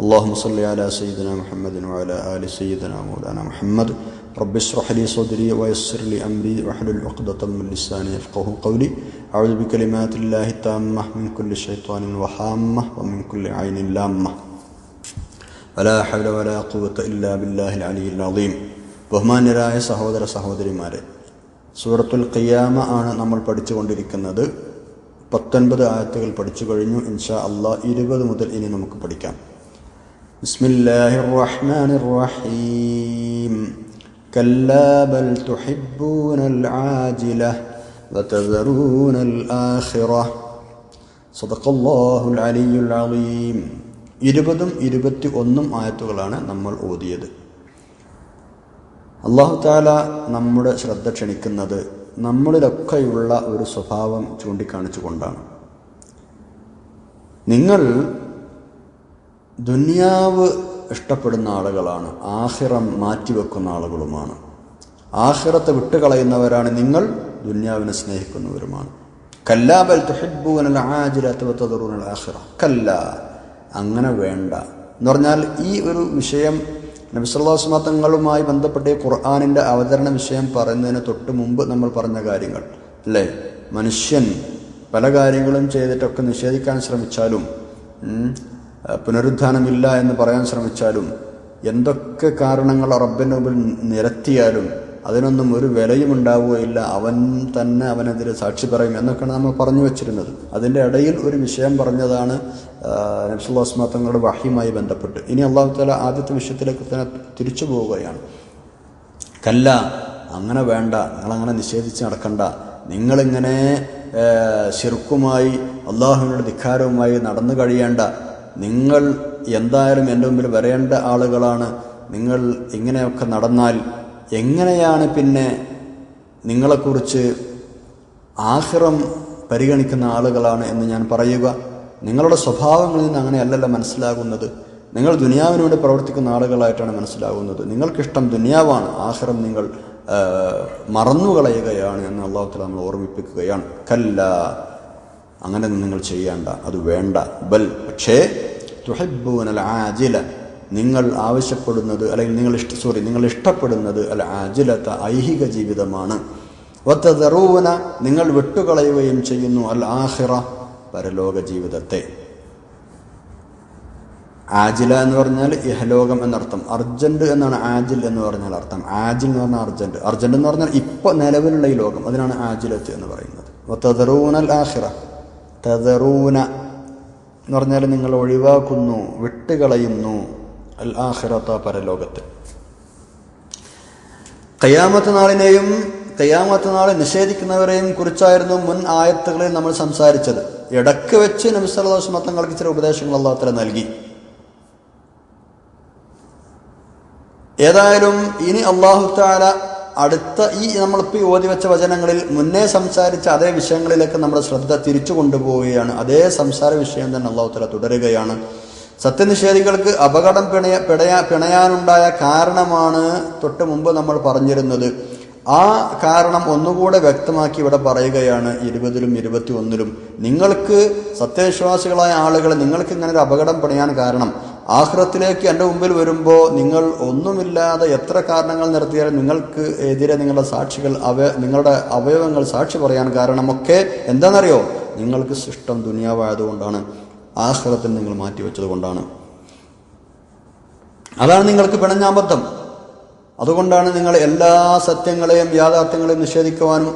اللهم صل على سيدنا محمد وعلى آل سيدنا مولانا محمد رب اشرح لي صدري ويسر لي أمري واحلل عقدة من لساني يفقه قولي أعوذ بكلمات الله التامة من كل شيطان وحامة ومن كل عين لامة ولا حول ولا قوة إلا بالله العلي العظيم ബഹുമാന്യരായ സഹോദര സഹോദരിമാരെ സൂറത്തുൽ ഖിയാമ ആണ് നമ്മൾ പഠിച്ചുകൊണ്ടിരിക്കുന്നത് പത്തൊൻപത് ആയത്തുകൾ പഠിച്ചു കഴിഞ്ഞു ഇൻഷാ അള്ളാ ഇരുപത് മുതൽ ഇനി നമുക്ക് പഠിക്കാം ബിസ്മില്ലാഹിർ റഹ്മാനിർ റഹീം كلا بل تحبون العاجلة وتذرون الآخرة صدق الله العلي العظيم ഇരുപതും ഇരുപത്തി ഒന്നും ആയത്തുകളാണ് നമ്മൾ ഓതിയത് അള്ളാഹു താല നമ്മുടെ ശ്രദ്ധ ക്ഷണിക്കുന്നത് നമ്മളിലൊക്കെയുള്ള ഒരു സ്വഭാവം ചൂണ്ടിക്കാണിച്ചുകൊണ്ടാണ് നിങ്ങൾ ദുന്യാവ് ഇഷ്ടപ്പെടുന്ന ആളുകളാണ്. ആഹിറം മാറ്റിവെക്കുന്ന ആളുകളുമാണ്. ആഹിറത്തെ വിട്ടുകളയുന്നവരാണ് നിങ്ങൾ ദുന്യാവിനെ സ്നേഹിക്കുന്നവരുമാണ്. കല്ലാബൽ തുഹിബൂനൽ ആജിലത്തുവത്തതുറൂനൽ ആഹിറ കല്ല അങ്ങനെ വേണ്ട. എന്ന് പറഞ്ഞാൽ ഈ ഒരു വിഷയം നബിസ്വല്ലാസ്മ ബന്ധപ്പെട്ട് ഈ ഖുർആാനിന്റെ അവതരണ വിഷയം പറയുന്നതിന് തൊട്ട് മുമ്പ് നമ്മൾ പറഞ്ഞ കാര്യങ്ങൾ അല്ലേ? മനുഷ്യൻ പല കാര്യങ്ങളും ചെയ്തിട്ടൊക്കെ നിഷേധിക്കാൻ ശ്രമിച്ചാലും പുനരുദ്ധാനമില്ല എന്ന് പറയാൻ ശ്രമിച്ചാലും എന്തൊക്കെ കാരണങ്ങൾ റബ്ബിന്റെ മുമ്പിൽ നിരത്തിയാലും അതിനൊന്നും ഒരു വിലയും ഉണ്ടാവുകയില്ല. അവൻ തന്നെ അവനെതിരെ സാക്ഷി പറയും എന്നൊക്കെയാണ് നമ്മൾ പറഞ്ഞു വെച്ചിരുന്നത്. അതിന്റെ ഇടയിൽ ഒരു വിഷയം പറഞ്ഞതാണ് നബ്സുല്ലാസ്മാ തങ്ങളുടെ വഹിയുമായി ബന്ധപ്പെട്ട്. ഇനി അള്ളാഹു താല ആദ്യത്തെ വിഷയത്തിലേക്ക് തന്നെ തിരിച്ചു പോവുകയാണ്. കല്ല അങ്ങനെ വേണ്ട നിങ്ങളങ്ങനെ നിഷേധിച്ച് നടക്കണ്ട. നിങ്ങളിങ്ങനെ ശിർക്കുമായി അള്ളാഹുവിനോട് ധിക്കാരവുമായി നടന്നു കഴിയേണ്ട. നിങ്ങൾ എന്തായാലും എന്റെ മുമ്പിൽ വരേണ്ട ആളുകളാണ്. നിങ്ങൾ ഇങ്ങനെയൊക്കെ നടന്നാൽ എങ്ങനെയാണ് പിന്നെ നിങ്ങളെക്കുറിച്ച് ആഹിറം പരിഗണിക്കുന്ന ആളുകളാണ് എന്ന് ഞാൻ പറയുക. നിങ്ങളുടെ സ്വഭാവങ്ങളിൽ നിന്ന് അങ്ങനെയല്ലല്ലോ മനസ്സിലാകുന്നത്. നിങ്ങൾ ദുനിയാവിന് വേണ്ടി പ്രവർത്തിക്കുന്ന ആളുകളായിട്ടാണ് മനസ്സിലാകുന്നത്. നിങ്ങൾക്കിഷ്ടം ദുനിയാവാണ്. ആഹിറം നിങ്ങൾ മറന്നുകളയുകയാണ് എന്ന് അള്ളാഹുത്തല നമ്മൾ ഓർമ്മിപ്പിക്കുകയാണ്. കല്ല അങ്ങനെ നിങ്ങൾ ചെയ്യേണ്ട. അത് വേണ്ട. ബൽ പക്ഷേ തുഹബൂനൽ ആജില. നിങ്ങൾ ആവശ്യപ്പെടുന്നത് അല്ലെങ്കിൽ നിങ്ങൾ ഇഷ്ട സോറി നിങ്ങൾ ഇഷ്ടപ്പെടുന്നത് അൽ ആജിലത്ത ഐഹിക ജീവിതമാണ്. ഒത്തതെറൂവന നിങ്ങൾ വിട്ടുകളയുകയും ചെയ്യുന്നു അൽ ആഹിറ പരലോക ജീവിതത്തെ. ആജില എന്ന് പറഞ്ഞാൽ ഇഹലോകം എന്നർത്ഥം. അർജന്റ് എന്നാണ് ആജിൽ എന്ന് പറഞ്ഞാൽ അർത്ഥം. ആജിൽ എന്ന് പറഞ്ഞാൽ അർജന്റ്. അർജന്റ് എന്ന് പറഞ്ഞാൽ ഇപ്പൊ നിലവിലുള്ള ഈ ലോകം. അതിനാണ് ആജിലത്ത് എന്ന് പറയുന്നത്. ഒത്തതെറൂവനൽ ആഹിറ. തദറൂന എന്ന് പറഞ്ഞാൽ നിങ്ങൾ ഒഴിവാക്കുന്നു വിട്ടുകളയുന്നു. അൽ ആഹിറത്ത പരലോകത്തെ. കയ്യാമത്ത് നാളിനെയും കയ്യാമത്ത് നാളെ നിഷേധിക്കുന്നവരെയും കുറിച്ചായിരുന്നു മുൻ ആയത്തുകളിൽ നമ്മൾ സംസാരിച്ചത്. ഇടയ്ക്ക് വെച്ച് നബി സല്ലല്ലാഹു അലൈഹി വസല്ലം തങ്ങൾക്ക് ചില ഉപദേശങ്ങൾ അള്ളാഹു തആല നൽകി. ഏതായാലും ഇനി അള്ളാഹു താല അടുത്ത ഈ നമ്മളിപ്പോൾ ഓതി വെച്ച വചനങ്ങളിൽ മുന്നേ സംസാരിച്ച അതേ വിഷയങ്ങളിലേക്ക് നമ്മുടെ ശ്രദ്ധ തിരിച്ചു കൊണ്ടുപോവുകയാണ്. അതേ സംസാര വിഷയം തന്നെ അള്ളാഹുത്തല തുടരുകയാണ്. സത്യനിഷേധികൾക്ക് അപകടം പിണയ പിടയാ പിണയാനുണ്ടായ കാരണമാണ് തൊട്ട് മുമ്പ് നമ്മൾ പറഞ്ഞിരുന്നത്. ആ കാരണം ഒന്നുകൂടെ വ്യക്തമാക്കി ഇവിടെ പറയുകയാണ് ഇരുപതിലും ഇരുപത്തി ഒന്നിലും നിങ്ങൾക്ക് സത്യവിശ്വാസികളായ ആളുകൾ നിങ്ങൾക്ക് ഇങ്ങനെ ഒരു അപകടം പണിയാൻ കാരണം ആഹ്റത്തിലേക്ക് എന്റെ മുമ്പിൽ വരുമ്പോൾ നിങ്ങൾ ഒന്നുമില്ലാതെ എത്ര കാരണങ്ങൾ നിർത്തിയാലും നിങ്ങൾക്ക് എതിരെ നിങ്ങളുടെ സാക്ഷികൾ അവ നിങ്ങളുടെ അവയവങ്ങൾ സാക്ഷി പറയാൻ കാരണമൊക്കെ എന്താണെന്നറിയോ? നിങ്ങൾക്ക് ഇഷ്ടം ദുനിയാവായതുകൊണ്ടാണ് ആഹ്റത്തിൽ നിങ്ങൾ മാറ്റിവെച്ചത് കൊണ്ടാണ് അതാണ് നിങ്ങൾക്ക് പിണഞ്ഞാബദ്ധം അതുകൊണ്ടാണ് നിങ്ങൾ എല്ലാ സത്യങ്ങളെയും യാഥാർത്ഥ്യങ്ങളെയും നിഷേധിക്കുവാനും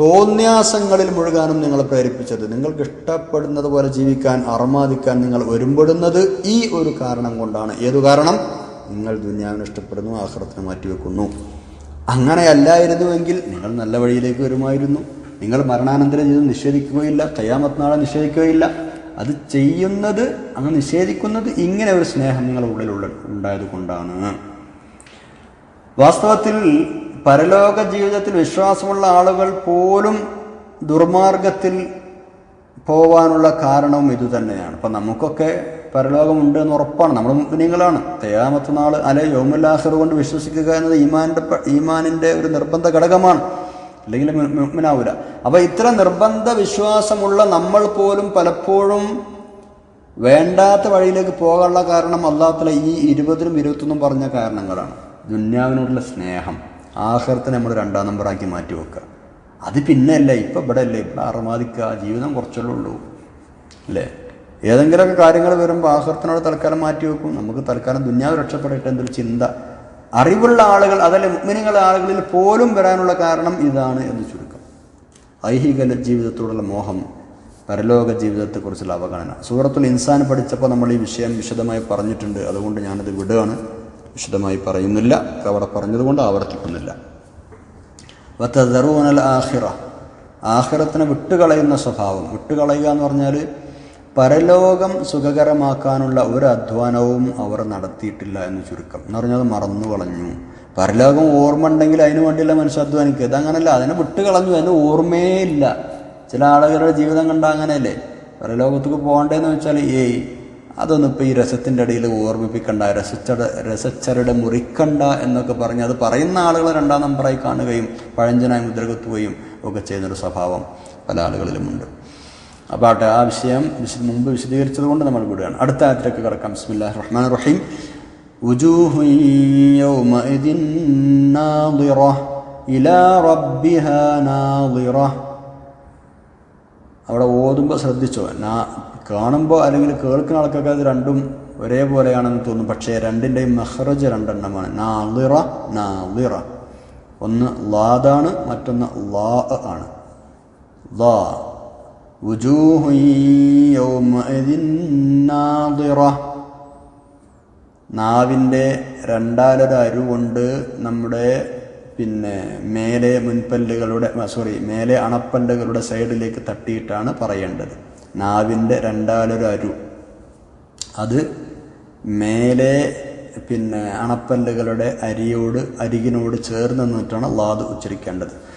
തോന്യാസങ്ങളിൽ മുഴുകാനും നിങ്ങളെ പ്രേരിപ്പിച്ചത്. നിങ്ങൾക്ക് ഇഷ്ടപ്പെടുന്നത് പോലെ ജീവിക്കാൻ അർമാദിക്കാൻ നിങ്ങൾ ഒരുമ്പെടുന്നത് ഈ ഒരു കാരണം കൊണ്ടാണ്. ഏതു കാരണം? നിങ്ങൾ ദുന്യാവിനെ ഇഷ്ടപ്പെടുന്നു ആഹ്റത്തിനെ മാറ്റിവെക്കുന്നു. അങ്ങനെയല്ലായിരുന്നുവെങ്കിൽ നിങ്ങൾ നല്ല വഴിയിലേക്ക് വരുമായിരുന്നു. നിങ്ങൾ മരണാനന്തര ജീവിതം നിഷേധിക്കുകയില്ല കയ്യാമത്ത് നാളെ നിഷേധിക്കുകയില്ല. അത് ചെയ്യുന്നത് അങ്ങ് നിഷേധിക്കുന്നത് ഇങ്ങനെ ഒരു സ്നേഹം നിങ്ങളുടെ ഉള്ളിലുള്ള ഉണ്ടായത് കൊണ്ടാണ്. വാസ്തവത്തിൽ പരലോക ജീവിതത്തിൽ വിശ്വാസമുള്ള ആളുകൾ പോലും ദുർമാർഗത്തിൽ പോവാനുള്ള കാരണവും ഇതുതന്നെയാണ് അപ്പം നമുക്കൊക്കെ പരലോകമുണ്ട് എന്ന് ഉറപ്പാണ്. നമ്മൾ മുഗ്നികളാണ്. തയ്യാമത്ത് നാൾ അല്ലെ യോമുല്ലാഹർ കൊണ്ട് വിശ്വസിക്കുക എന്നത് ഈമാന്റെ ഈമാനിന്റെ ഒരു നിർബന്ധ ഘടകമാണ്. അല്ലെങ്കിൽ മുഗ്മിനാവൂല. അപ്പം ഇത്ര നിർബന്ധ വിശ്വാസമുള്ള നമ്മൾ പോലും പലപ്പോഴും വേണ്ടാത്ത വഴിയിലേക്ക് പോകാനുള്ള കാരണം അള്ളാഹത്തില ഈ ഇരുപതിനും ഇരുപത്തൊന്നും പറഞ്ഞ കാരണങ്ങളാണ്. ദുന്യാവിനോടുള്ള സ്നേഹം. ആഹാരത്തിനെ നമ്മൾ രണ്ടാം നമ്പറാക്കി മാറ്റി വെക്കുക അത് പിന്നെ അല്ല ഇപ്പം ഇവിടെ അല്ലേ ഇവിടെ അറമാദിക്കുക ജീവിതം കുറച്ചല്ലേ ഉള്ളൂ അല്ലേ? ഏതെങ്കിലുമൊക്കെ കാര്യങ്ങൾ വരുമ്പോൾ ആഹ്റത്തിനോട് തൽക്കാലം മാറ്റി വെക്കും. നമുക്ക് തൽക്കാലം ദുന്യാവ് രക്ഷപ്പെടട്ടെ എന്നൊരു ചിന്ത. അറിവുള്ള ആളുകൾ അതല്ല മുഗ്മിനികളുടെ ആളുകളിൽ പോലും വരാനുള്ള കാരണം ഇതാണ് എന്ന് ചുരുക്കം. ഐഹിക ജീവിതത്തോടുള്ള മോഹം പരലോക ജീവിതത്തെക്കുറിച്ചുള്ള അവഗണന. സൂറത്തുൽ ഇൻസാൻ പഠിച്ചപ്പോൾ നമ്മൾ ഈ വിഷയം വിശദമായി പറഞ്ഞിട്ടുണ്ട്. അതുകൊണ്ട് ഞാനത് വിടുകയാണ്. വിശദമായി പറയുന്നില്ല. അവിടെ പറഞ്ഞതുകൊണ്ട് ആവർത്തിക്കുന്നില്ല. വത്തദറൂനൽ ആഹിറ ആഹിറത്തിനെ വിട്ടുകളയുന്ന സ്വഭാവം. വിട്ടുകളയുക എന്ന് പറഞ്ഞാൽ പരലോകം സുഖകരമാക്കാനുള്ള ഒരു അധ്വാനവും അവർ നടത്തിയിട്ടില്ല എന്ന് ചുരുക്കം. എന്ന് പറഞ്ഞാൽ മറന്നു കളഞ്ഞു. പരലോകം ഓർമ്മ ഉണ്ടെങ്കിൽ അതിന് വേണ്ടിയുള്ള മനുഷ്യ അധ്വാനിക്കുക. ഇതങ്ങനല്ല അതിനെ വിട്ടുകളഞ്ഞു. അതിന് ഓർമ്മയേ ഇല്ല. ചില ആളുകളുടെ ജീവിതം കണ്ട അങ്ങനെയല്ലേ? പരലോകത്തേക്ക് പോകണ്ടേന്ന് വെച്ചാൽ ഏയ് അതൊന്നും ഇപ്പം ഈ രസത്തിന്റെ ഇടയിൽ ഓർമ്മിപ്പിക്കണ്ട രസച്ചട രസച്ചരട് മുറിക്കണ്ട എന്നൊക്കെ പറഞ്ഞ് അത് പറയുന്ന ആളുകളെ രണ്ടാം നമ്പറായി കാണുകയും പഴഞ്ചനായി മുദ്ര കുത്തുകയും ഒക്കെ ചെയ്യുന്നൊരു സ്വഭാവം പല ആളുകളിലുമുണ്ട്. അപ്പോൾ ആട്ടെ ആ വിഷയം വിശ മുമ്പ് വിശദീകരിച്ചത് കൊണ്ട് നമ്മൾ വിടുകയാണ്. അടുത്ത ആറ്റിലേക്ക് കിടക്കാം. ബിസ്മില്ലാ റഹ്മാൻ റഹീം. ഇലാ റബ്ബിഹാ നാളിറ അവിടെ ഓതുമ്പോൾ ശ്രദ്ധിച്ചോ. നാ കാണുമ്പോൾ അല്ലെങ്കിൽ കേൾക്കുന്ന ആൾക്കൊക്കെ അത് രണ്ടും ഒരേപോലെയാണെന്ന് തോന്നും. പക്ഷേ രണ്ടിന്റെയും മെഹ്റജ് രണ്ടെണ്ണമാണ്. നാളിറ നാളിറ ഒന്ന് ലാദാണ് മറ്റൊന്ന് ലാ ആണ്. ലാ. നാവിന്റെ രണ്ടാലൊരു അരുവുണ്ട് നമ്മുടെ പിന്നെ മേലെ മുൻപല്ലുകളുടെ സോറി മേലെ അണപ്പല്ലുകളുടെ സൈഡിലേക്ക് തട്ടിയിട്ടാണ് പറയേണ്ടത്. നാവിന്റെ രണ്ടാലൊരു അരു. അത് മേലെ പിന്നെ അണപ്പല്ലുകളുടെ അരിയോട് അരികിനോട് ചേർന്ന് നിന്നിട്ടാണ് ലാദ് ഉച്ചരിക്കേണ്ടത്.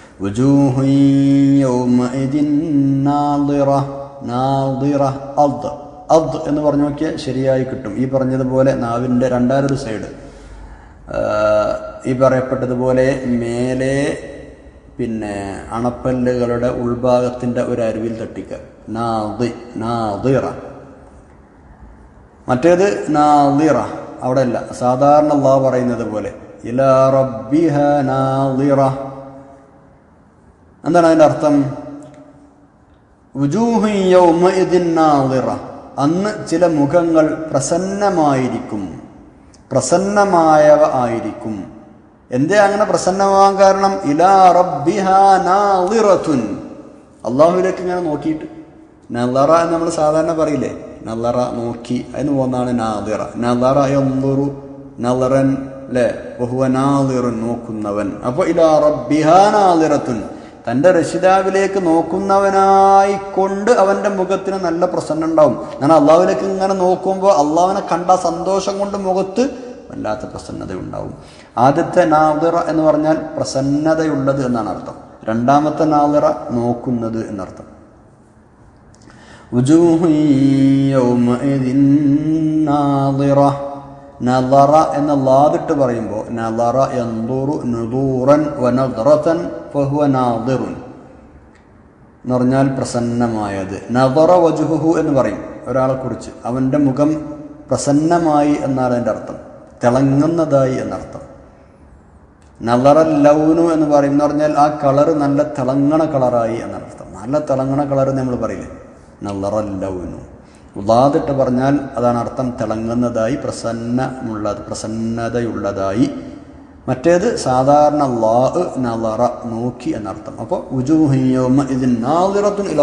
അദ് അദ് എന്ന് പറഞ്ഞു നോക്കിയാൽ ശരിയായി കിട്ടും. ഈ പറഞ്ഞതുപോലെ നാവിന്റെ രണ്ടാലൊരു സൈഡ്. ഈ പറയപ്പെട്ടതുപോലെ മേലെ പിന്നെ അണപ്പല്ലുകളുടെ ഉൾഭാഗത്തിന്റെ ഒരു അരുവിൽ തട്ടിക്കുക. നാദി നാദിറ. മറ്റേത് നാദിറ. അവിടെ അല്ല സാധാരണ അള്ളാഹ് പറയുന്നത് പോലെ. ഇലാ റബ്ബിഹ നാദിറ. എന്താണ് അതിന്റെ അർത്ഥം? നാദിറ. അന്ന് ചില മുഖങ്ങൾ പ്രസന്നമായിരിക്കും. പ്രസന്നമായവ ആയിരിക്കും. എന്തേ അങ്ങനെ പ്രസന്നമാകാൻ കാരണം? ഇലാ റബ്ബിഹ നാദിറത്തുൻ. അള്ളാഹുവിലേക്ക് ഇങ്ങനെ നോക്കിയിട്ട്. നല്ലറ എന്ന് നമ്മൾ സാധാരണ പറയില്ലേ? നല്ലറ നോക്കി അതിന് പോകുന്നതാണ് നാദിറ. നല്ലറ എന്തൊരു നല്ലറൻ അല്ലേ ബഹുവ നാദിറുൻ നോക്കുന്നവൻ. അപ്പോൾ ഇലാ റബ്ബിഹ നാദിറത്തുൻ. തന്റെ രക്ഷിതാവിലേക്ക് നോക്കുന്നവനായിക്കൊണ്ട് അവന്റെ മുഖത്തിന് നല്ല പ്രസന്നം ഉണ്ടാവും. ഞാൻ അള്ളാഹുവിലേക്ക് ഇങ്ങനെ നോക്കുമ്പോൾ അള്ളാഹുവിനെ കണ്ട സന്തോഷം കൊണ്ട് മുഖത്ത് വല്ലാത്ത പ്രസന്നത ഉണ്ടാവും. ആദ്യത്തെ നാദിറ എന്ന് പറഞ്ഞാൽ പ്രസന്നതയുള്ളത് എന്നാണ് അർത്ഥം. രണ്ടാമത്തെ നാദിറ നോക്കുന്നത് എന്നർത്ഥം. നാദിറ. എന്ന ലാദിട്ട് പറയുമ്പോൾ നദറ എന്ന് പറഞ്ഞാൽ പ്രസന്നമായത്. നദറ വജുഹു എന്ന് പറയും ഒരാളെ കുറിച്ച്. അവന്റെ മുഖം പ്രസന്നമായി എന്നാണ് അതിന്റെ അർത്ഥം. തിളങ്ങുന്നതായി എന്നർത്ഥം. നദറ ലൗനു എന്ന് പറയും. പറഞ്ഞാൽ ആ കളർ നല്ല തിളങ്ങണ കളറായി എന്നർത്ഥം നല്ല തിളങ്ങണ കളർ നമ്മൾ പറയില്ലേ? നളറൽ ലൗനു. ഉദാദിട്ട് പറഞ്ഞാൽ അതാണ് അർത്ഥം തിളങ്ങുന്നതായി പ്രസന്നമുള്ളത് പ്രസന്നതയുള്ളതായി. മറ്റേത് സാധാരണ ലാ നളറ നോക്കി എന്നർത്ഥം അപ്പോൾ ഉജുഹിയോമ ഇതിൻ നാളിറത്തുൻ ഇല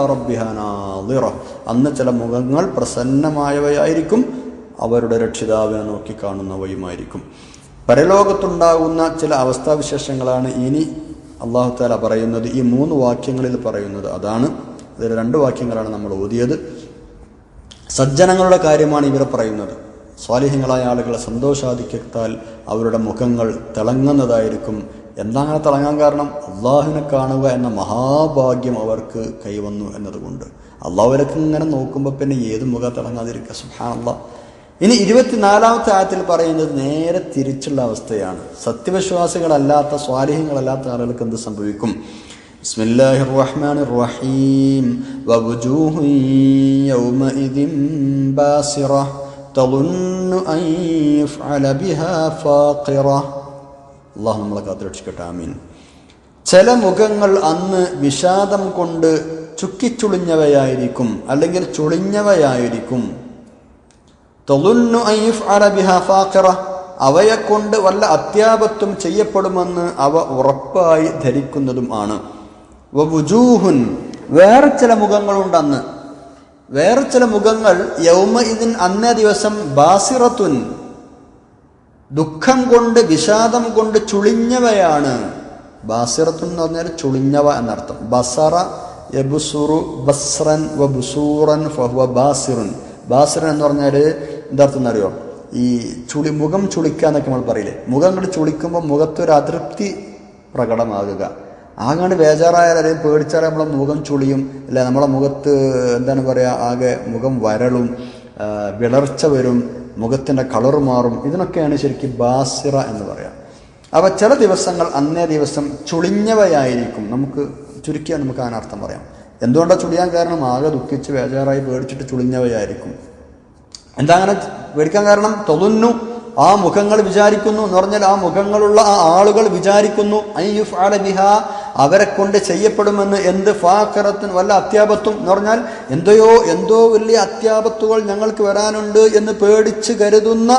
അന്ന് ചില മുഖങ്ങൾ പ്രസന്നമായവയായിരിക്കും അവരുടെ രക്ഷിതാവിനെ നോക്കി കാണുന്നവയുമായിരിക്കും. പരലോകത്തുണ്ടാകുന്ന ചില അവസ്ഥാവിശേഷങ്ങളാണ് ഇനി അള്ളാഹു താല പറയുന്നത്. ഈ മൂന്ന് വാക്യങ്ങളിൽ പറയുന്നത് അതാണ്. ഇതിൽ രണ്ട് വാക്യങ്ങളാണ് നമ്മൾ ഓതിയത്. സജ്ജനങ്ങളുടെ കാര്യമാണ് ഇവർ പറയുന്നത്. സ്വാലിഹ്യങ്ങളായ ആളുകളെ സന്തോഷാധിക്യത്താൽ അവരുടെ മുഖങ്ങൾ തിളങ്ങുന്നതായിരിക്കും. എന്താണ് തിളങ്ങാൻ കാരണം? അള്ളാഹുവിനെ കാണുക എന്ന മഹാഭാഗ്യം അവർക്ക് കൈവന്നു എന്നതുകൊണ്ട്. അള്ളാഹുവിലേക്ക് ഇങ്ങനെ നോക്കുമ്പോൾ പിന്നെ ഏത് മുഖം തിളങ്ങാതിരിക്കുക? സുഹാനുള്ള ഇനി ഇരുപത്തിനാലാമത്തെ ആയത്തിൽ പറയുന്നത് നേരെ തിരിച്ചുള്ള അവസ്ഥയാണ്. സത്യവിശ്വാസികളല്ലാത്ത സ്വാലിഹ്യങ്ങളല്ലാത്ത ആളുകൾക്ക് എന്ത് സംഭവിക്കും? ബിസ്മില്ലാഹിർ റഹ്മാനിർ റഹീം യൗമഇദിൻ ബാസിറ. അൻ ബിഹാ ഫാഖിറ. ചില മുഖങ്ങൾ അന്ന് വിഷാദം കൊണ്ട് ചുക്കിച്ചുളിഞ്ഞവയായിരിക്കും. അല്ലെങ്കിൽ ചുളിഞ്ഞവയായിരിക്കും. തൊളുന്നു ഫാഖിറ. അവയെ കൊണ്ട് വല്ല അത്യാപത്തും ചെയ്യപ്പെടുമെന്ന് അവ ഉറപ്പായി ധരിക്കുന്നതും ആണ്. വുജൂഹുൻ വേറെ ചില മുഖങ്ങളുണ്ടെന്ന്. വേറെ ചില മുഖങ്ങൾ യൗമ ഇതിൻ അന്നേ ദിവസം ബാസിറത്തുൻ ദുഃഖം കൊണ്ട് വിഷാദം കൊണ്ട് ചുളിഞ്ഞവയാണ്. ബാസിറത്തുൻ എന്ന് പറഞ്ഞാൽ ചുളിഞ്ഞവ എന്നർത്ഥം. ബസറ യബുസുറു ബസ്റൻ വബുസൂറൻ ഫഹുവ ബാസിറുൻ. ബാസിറൻ എന്ന് പറഞ്ഞാൽ എന്താർത്ഥം അറിയോ ഈ ചുളി മുഖം ചുളിക്കുക എന്നൊക്കെ നമ്മൾ പറയില്ലേ? മുഖം അങ്ങോട്ട് ചുളിക്കുമ്പോൾ മുഖത്തൊരു അതൃപ്തി പ്രകടമാകുക. ആകാണ്ട് ബേജാറായാൽ അല്ലെങ്കിൽ പേടിച്ചാൽ നമ്മളെ മുഖം ചുളിയും അല്ല നമ്മളെ മുഖത്ത് എന്താണ് പറയുക ആകെ മുഖം വരളും വിളർച്ച വരും മുഖത്തിന്റെ കളർ മാറും. ഇതിനൊക്കെയാണ് ശരിക്കും ബാസിറ എന്ന് പറയാം. അപ്പോൾ ചില ദിവസങ്ങൾ അന്നേ ദിവസം ചുളിഞ്ഞവയായിരിക്കും. നമുക്ക് ചുരുക്കിയാൽ നമുക്ക് അതിനർത്ഥം പറയാം. എന്തുകൊണ്ടാണ് ചുളിയാൻ കാരണം? ആകെ ദുഃഖിച്ച് വേജാറായി പേടിച്ചിട്ട് ചുളിഞ്ഞവയായിരിക്കും. എന്താ അങ്ങനെ പേടിക്കാൻ കാരണം? തൊതുന്നു ആ മുഖങ്ങൾ വിചാരിക്കുന്നു എന്ന് പറഞ്ഞാൽ ആ മുഖങ്ങളുള്ള ആ ആളുകൾ വിചാരിക്കുന്നു. ബിഹ അവരെ കൊണ്ട് ചെയ്യപ്പെടുമെന്ന് എന്ത് ഫാഖറത്തും വല്ല അത്യാപത്തും എന്ന് പറഞ്ഞാൽ എന്തോയോ എന്തോ വലിയ അത്യാപത്തുകൾ ഞങ്ങൾക്ക് വരാനുണ്ട് എന്ന് പേടിച്ച് കരുതുന്ന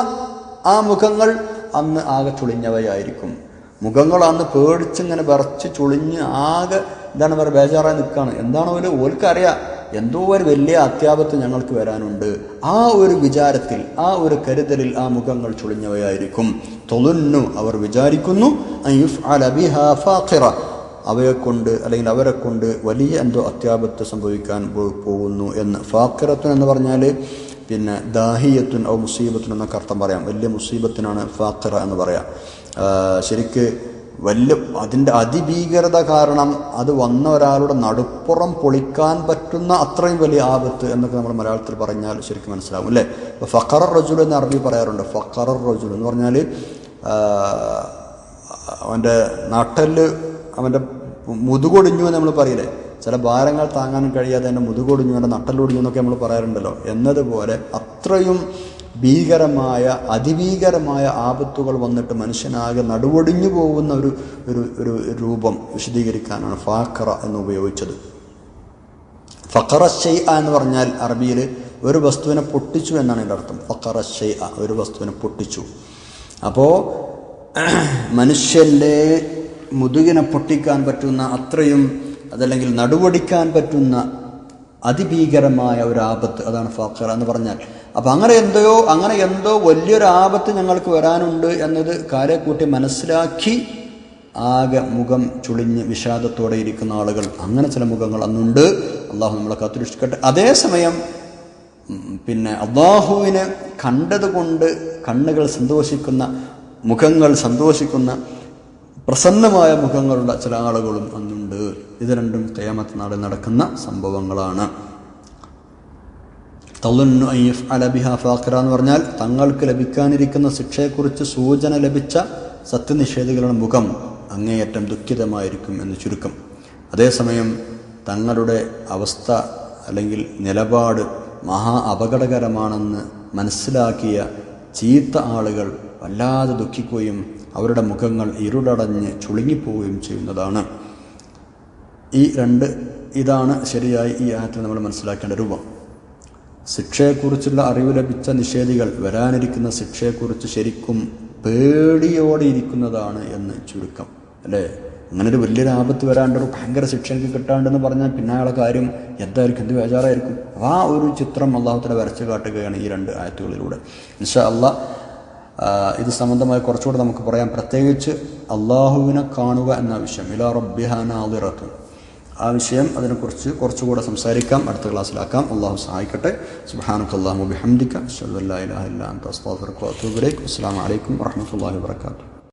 ആ മുഖങ്ങൾ അന്ന് ആകെ ചുളിഞ്ഞവയായിരിക്കും. മുഖങ്ങൾ അന്ന് പേടിച്ചിങ്ങനെ വിറച്ച് ചുളിഞ്ഞ് ആകെ എന്താണ് പറയുക ബേജാറായി നിൽക്കുകയാണ് എന്താണ് അവർ ഓൽക്കറിയാം. എന്തോ ഒരു വലിയ അത്യാപത്ത് ഞങ്ങൾക്ക് വരാനുണ്ട്. ആ ഒരു വിചാരത്തിൽ ആ ഒരു കരുതലിൽ ആ മുഖങ്ങൾ ചുളിഞ്ഞവയായിരിക്കും. തൊലുന്നു അവർ വിചാരിക്കുന്നു അൻ യുഫ്അല ബിഹാ ഫാഖിറ. അവയെ കൊണ്ട് അല്ലെങ്കിൽ അവരെ കൊണ്ട് വലിയ എന്തോ അത്യാപത്ത് സംഭവിക്കാൻ പോകുന്നു എന്ന്. ഫാക്കിറത്തുൻ എന്ന് പറഞ്ഞാൽ പിന്നെ ദാഹിയത്തുൻ ഔ മുസീബത്തുൻ എന്നൊക്കെ അർത്ഥം പറയാം. വലിയ മുസീബത്തിനാണ് ഫാക്കിറ എന്ന് പറയാം. ശരിക്ക് വലിയ അതിന്റെ അതിഭീകരത കാരണം അത് വന്ന ഒരാളുടെ നടുപ്പുറം പൊളിക്കാൻ പറ്റുന്ന അത്രയും വലിയ ആപത്ത് എന്നൊക്കെ നമ്മൾ മലയാളത്തിൽ പറഞ്ഞാൽ ശരിക്കും മനസ്സിലാവും അല്ലേ? ഇപ്പോൾ ഫക്കറർ റജുൽ എന്ന് അറബി പറയാറുണ്ട്. ഫക്കറർ റജുൽ എന്ന് പറഞ്ഞാൽ അവന്റെ നട്ടൽ അവന്റെ മുതുകൊടിഞ്ഞു എന്ന് നമ്മൾ പറയില്ലേ? ചില ഭാരങ്ങൾ താങ്ങാൻ കഴിയാതെ എന്റെ മുതുകൊടിഞ്ഞു എന്റെ നട്ടലൊടിഞ്ഞു എന്നൊക്കെ നമ്മൾ പറയാറുണ്ടല്ലോ. എന്നതുപോലെ അത്രയും ഭീകരമായ അതിഭീകരമായ ആപത്തുകൾ വന്നിട്ട് മനുഷ്യനാകെ നടുവൊടിഞ്ഞു പോകുന്ന ഒരു ഒരു ഒരു രൂപം വിശദീകരിക്കാനാണ് ഫാക്കറ എന്ന് ഉപയോഗിച്ചത്. ഫഖറ ഷെയ് എന്ന് പറഞ്ഞാൽ അറബിയിൽ ഒരു വസ്തുവിനെ പൊട്ടിച്ചു എന്നാണ് എന്റെ അർത്ഥം. ഫക്കറ ഷെയ് ഒരു വസ്തുവിനെ പൊട്ടിച്ചു. അപ്പോൾ മനുഷ്യന്റെ മുതുകിനെ പൊട്ടിക്കാൻ പറ്റുന്ന അത്രയും അതല്ലെങ്കിൽ നടുവടിക്കാൻ പറ്റുന്ന അതിഭീകരമായ ഒരു ആപത്ത് അതാണ് ഫാക്കറ എന്ന് പറഞ്ഞാൽ. അപ്പം അങ്ങനെ എന്തോ അങ്ങനെ എന്തോ വലിയൊരു ആപത്ത് ഞങ്ങൾക്ക് വരാനുണ്ട് എന്നത് കാലെ കൂട്ടി മനസ്സിലാക്കി ആകെ മുഖം ചുളിഞ്ഞ് വിഷാദത്തോടെ ഇരിക്കുന്ന ആളുകൾ അങ്ങനെ ചില മുഖങ്ങൾ അന്നുണ്ട്. അള്ളാഹു നമ്മളെ കാത്തുരക്ഷിക്കട്ടെ. അതേസമയം പിന്നെ അള്ളാഹുവിനെ കണ്ടതുകൊണ്ട് കണ്ണുകൾ സന്തോഷിക്കുന്ന മുഖങ്ങൾ സന്തോഷിക്കുന്ന പ്രസന്നമായ മുഖങ്ങളുള്ള ചില ആളുകളും അന്നുണ്ട്. ഇത് രണ്ടും കയാമത്ത് നാളിൽ നടക്കുന്ന സംഭവങ്ങളാണ്. തള്ളുന്നു അയ്യഫ് അലബിഹ ഫാഖിറ എന്ന് പറഞ്ഞാൽ തങ്ങൾക്ക് ലഭിക്കാനിരിക്കുന്ന ശിക്ഷയെക്കുറിച്ച് സൂചന ലഭിച്ച സത്യനിഷേധികളുടെ മുഖം അങ്ങേയറ്റം ദുഃഖിതമായിരിക്കും എന്ന് ചുരുക്കം. അതേസമയം തങ്ങളുടെ അവസ്ഥ അല്ലെങ്കിൽ നിലപാട് മഹാ അപകടകരമാണെന്ന് മനസ്സിലാക്കിയ ചീത്ത ആളുകൾ വല്ലാതെ ദുഃഖിക്കുകയും അവരുടെ മുഖങ്ങൾ ഇരുടടഞ്ഞ് ചുളുങ്ങിപ്പോവുകയും ചെയ്യുന്നതാണ്. ഈ രണ്ട് ഇതാണ് ശരിയായി ഈ ആയത്തിൽ നമ്മൾ മനസ്സിലാക്കേണ്ട രൂപം. ശിക്ഷയെക്കുറിച്ചുള്ള അറിവ് ലഭിച്ച നിഷേധികൾ വരാനിരിക്കുന്ന ശിക്ഷയെക്കുറിച്ച് ശരിക്കും പേടിയോടെ ഇരിക്കുന്നതാണ് എന്ന് ചുരുക്കം അല്ലേ? അങ്ങനെ ഒരു വലിയൊരു ആപത്ത് വരാണ്ട് ഒരു ഭയങ്കര ശിക്ഷ എനിക്ക് കിട്ടാണ്ടെന്ന് പറഞ്ഞാൽ പിന്നെ അയാളെ കാര്യം എന്തായിരിക്കും എന്ത് വേചാറായിരിക്കും ആ ഒരു ചിത്രം അള്ളാഹുത്തിനെ വരച്ചു കാട്ടുകയാണ് ഈ രണ്ട് ആയത്തുകളിലൂടെ. ഇൻഷാ അല്ല ഇത് സംബന്ധമായി കുറച്ചുകൂടെ നമുക്ക് പറയാം. പ്രത്യേകിച്ച് അള്ളാഹുവിനെ കാണുക എന്ന വിഷയം. ഇലാ റബ്ബിഹാന ആളിറത്തു ആ വിഷയം അതിനെക്കുറിച്ച് കുറച്ചുകൂടെ സംസാരിക്കാം അടുത്ത ക്ലാസ്സിലാക്കാം. അള്ളാഹു സഹായിക്കട്ടെ. സുബ്ഹാനക അസ്സാം ബിഹംദിക അഷ്ഹദു അല്ലാ